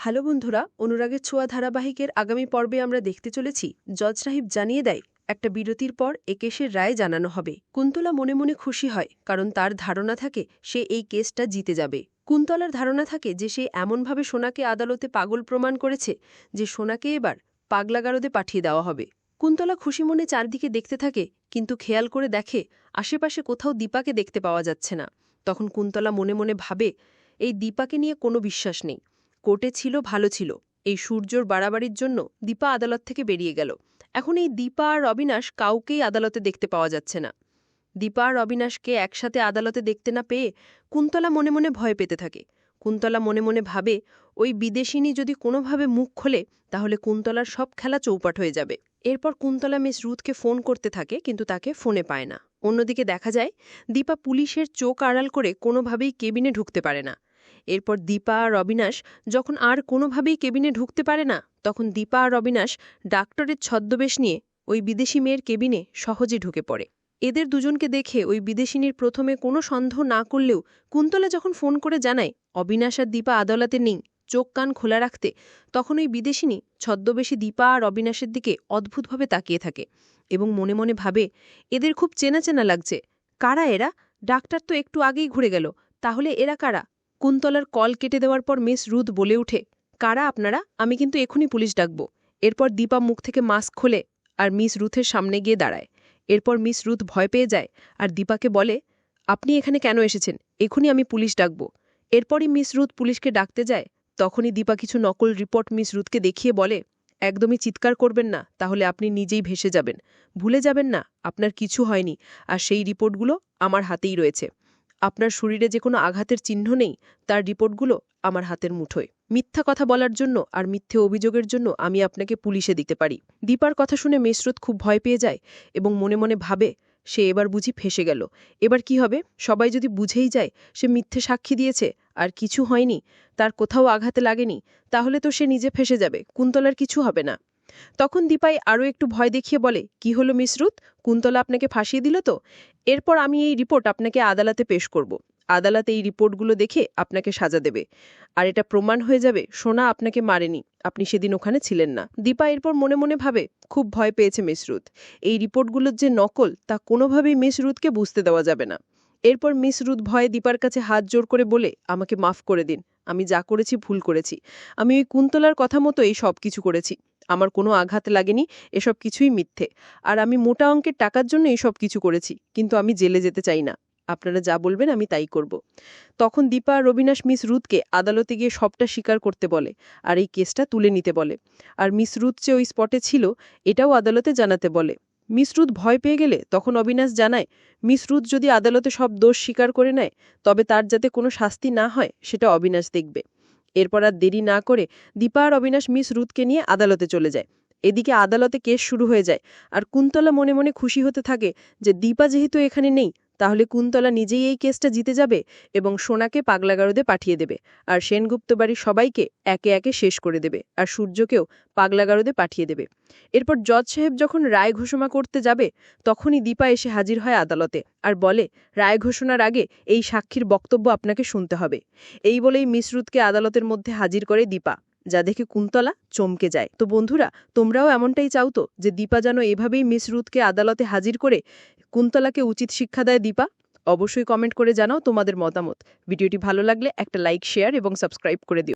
Hello বন্ধুরা, অনুরাগের ছোঁয়া ধারাবাহিকের আগামী পর্বে আমরা দেখতে চলেছি। জজ সাহিব জানিয়ে দেয়, একটা বিরতির পর এ রায় জানানো হবে। কুন্তলা মনে মনে খুশি হয়, কারণ তার ধারণা থাকে সে এই কেসটা জিতে যাবে। কুন্তলার ধারণা থাকে যে সে এমনভাবে সোনাকে আদালতে পাগল প্রমাণ করেছে যে সোনাকে এবার পাগলাগারদে পাঠিয়ে দেওয়া হবে। কুন্তলা খুশি মনে চারদিকে দেখতে থাকে, কিন্তু খেয়াল করে দেখে আশেপাশে কোথাও দীপাকে দেখতে পাওয়া যাচ্ছে না। তখন কুন্তলা মনে মনে ভাবে, এই দীপাকে নিয়ে কোনো বিশ্বাস নেই। কোর্টে ছিল, ভালো ছিল। এই সূর্যর বাড়াবাড়ির জন্য দীপা আদালত থেকে বেরিয়ে গেল। এখন এই দীপা আর অবিনাশ কাউকেই আদালতে দেখতে পাওয়া যাচ্ছে না। দীপা আর অবিনাশকে একসাথে আদালতে দেখতে না পেয়ে কুন্তলা মনে মনে ভয় পেতে থাকে। কুন্তলা মনে মনে ভাবে, ওই বিদেশিনী যদি কোনোভাবে মুখ খোলে, তাহলে কুন্তলার সব খেলা চৌপাট হয়ে যাবে। এরপর কুন্তলা মিস রুথকে ফোন করতে থাকে, কিন্তু তাকে ফোনে পায় না। অন্যদিকে দেখা যায়, দীপা পুলিশের চোখ আড়াল করে কোনোভাবেই কেবিনে ঢুকতে পারে না। এরপর দীপা আর অবিনাশ যখন আর কোনোভাবেই কেবিনে ঢুকতে পারে না, তখন দীপা আর অবিনাশ ডাক্তারের ছদ্মবেশ নিয়ে ওই বিদেশি মেয়ের কেবিনে সহজে ঢুকে পড়ে। এদের দুজনকে দেখে ওই বিদেশিনীর প্রথমে কোনো সন্দেহ না করলেও কুন্তলা যখন ফোন করে জানায়, অবিনাশ আর দীপা আদালতে নেই, চোখ কান খোলা রাখতে, তখন ওই বিদেশিনী ছদ্মবেশী দীপা আর অবিনাশের দিকে অদ্ভুতভাবে তাকিয়ে থাকে এবং মনে মনে ভাবে, এদের খুব চেনা চেনা লাগছে। কারা এরা? ডাক্তার তো একটু আগেই ঘুরে গেল। তাহলে এরা কারা? কুন্তলার কল কেটে দেওয়ার পর মিস রুথ বলে উঠে, কারা আপনারা? আমি কিন্তু এখনই পুলিশ ডাকব। এরপর দীপা মুখ থেকে মাস্ক খোলে আর মিস রুথের সামনে গিয়ে দাঁড়ায়। এরপর মিস রুথ ভয় পেয়ে যায় আর দীপাকে বলে, আপনি এখানে কেন এসেছেন? এখনই আমি পুলিশ ডাকব। এরপরই মিস রুথ পুলিশকে ডাকতে যায়। তখনই দীপা কিছু নকল রিপোর্ট মিস রুথকে দেখিয়ে বলে, একদমই চিৎকার করবেন না, তাহলে আপনি নিজেই ভেসে যাবেন। ভুলে যাবেন না, আপনার কিছু হয়নি, আর সেই রিপোর্টগুলো আমার হাতেই রয়েছে। আপনার শরীরে যে কোনো আঘাতের চিহ্ন নেই, তার রিপোর্টগুলো আমার হাতের মুঠোয়। মিথ্যা কথা বলার জন্য আর মিথ্যে অভিযোগের জন্য আমি আপনাকে পুলিশে দিতে পারি। দীপার কথা শুনে মেসরত খুব ভয় পেয়ে যায় এবং মনে মনে ভাবে, সে এবার বুঝি ফেসে গেল। এবার কি হবে? সবাই যদি বুঝেই যায়, সে মিথ্যে সাক্ষী দিয়েছে, আর কিছু হয়নি, তার কোথাও আঘাতে লাগেনি, তাহলে তো সে নিজে ফেসে যাবে, কুন্তলার কিছু হবে না। তখন দীপাই আরও একটু ভয় দেখিয়ে বলে, কি হলো মিসরুত কুন্তলা আপনাকে ফাঁসিয়ে দিল তো? এরপর আমি এই রিপোর্ট আপনাকে আদালতে পেশ করব। আদালতে এই রিপোর্টগুলো দেখে আপনাকে সাজা দেবে। আর এটা প্রমাণ হয়ে যাবে, সোনা আপনাকে মারেনি, আপনি সেদিন ওখানে ছিলেন না। দীপা এরপর মনে মনে ভাবে, খুব ভয় পেয়েছে মিসরুত এই রিপোর্টগুলোর যে নকল, তা কোনোভাবেই মিসরুতকে বুঝতে দেওয়া যাবে না। এরপর মিস রুথ ভয়ে দীপার কাছে হাত জোর করে বলে, আমাকে মাফ করে দিন, আমি যা করেছি ভুল করেছি। আমি ওই কুন্তলার কথা মতো এই সব কিছু করেছি। আমার কোনো আঘাত লাগেনি, এসব কিছুই মিথ্যে। আর আমি মোটা অঙ্কের টাকার জন্য এসব কিছু করেছি, কিন্তু আমি জেলে যেতে চাই না। আপনারা যা বলবেন আমি তাই করব। তখন দীপা রবিনাশ মিস রুথকে আদালতে গিয়ে সবটা স্বীকার করতে বলে আর এই কেসটা তুলে নিতে বলে। আর মিস রুথ যে ওই স্পটে ছিল, এটাও আদালতে জানাতে বলে। মিসরুদ ভয় পেয়ে গেলে তখন অবিনাশ জানায় মিসরুদ যদি আদালতে সব দোষ স্বীকার করে নেয়, তবে তার যাতে কোনো শাস্তি না হয়, সেটা অবিনাশ দেখবে। এরপর আর দেরি না করে দীপা আর অবিনাশ মিস রুথকে নিয়ে আদালতে চলে যায়। এদিকে আদালতে কেস শুরু হয়ে যায়। আর কুন্তলা মনে মনে খুশি হতে থাকে যে দীপা যেহেতু এখানে নেই তাহলে কুন্তলা নিজেই এই কেসটা জিতে যাবে এবং সোনাকে পাগলাগারদে পাঠিয়ে দেবে, আর সেনগুপ্ত বাড়ির সবাইকে একে একে শেষ করে দেবে, আর সূর্যকেও পাগলাগারদে পাঠিয়ে দেবে। এরপর জজ সাহেব যখন রায় ঘোষণা করতে যাবে, তখনই দীপা এসে হাজির হয় আদালতে, আর বলে, রায় ঘোষণার আগে এই সাক্ষীর বক্তব্য আপনাকে শুনতে হবে। এই বলেই মিসরুদকে আদালতের মধ্যে হাজির করে দীপা, যা দেখে কুন্তলা চমকে যায়। তো বন্ধুরা, তোমরাও এমনটাই চাও তো, যে দীপা যেন এভাবেই মিসরুদকে আদালতে হাজির করে কুন্তলাকে উচিত শিক্ষা দেয় দীপা। অবশ্যই কমেন্ট করে জানাও তোমাদের মতামত। ভিডিওটি ভালো লাগলে একটা লাইক শেয়ার এবং সাবস্ক্রাইব করে দিও।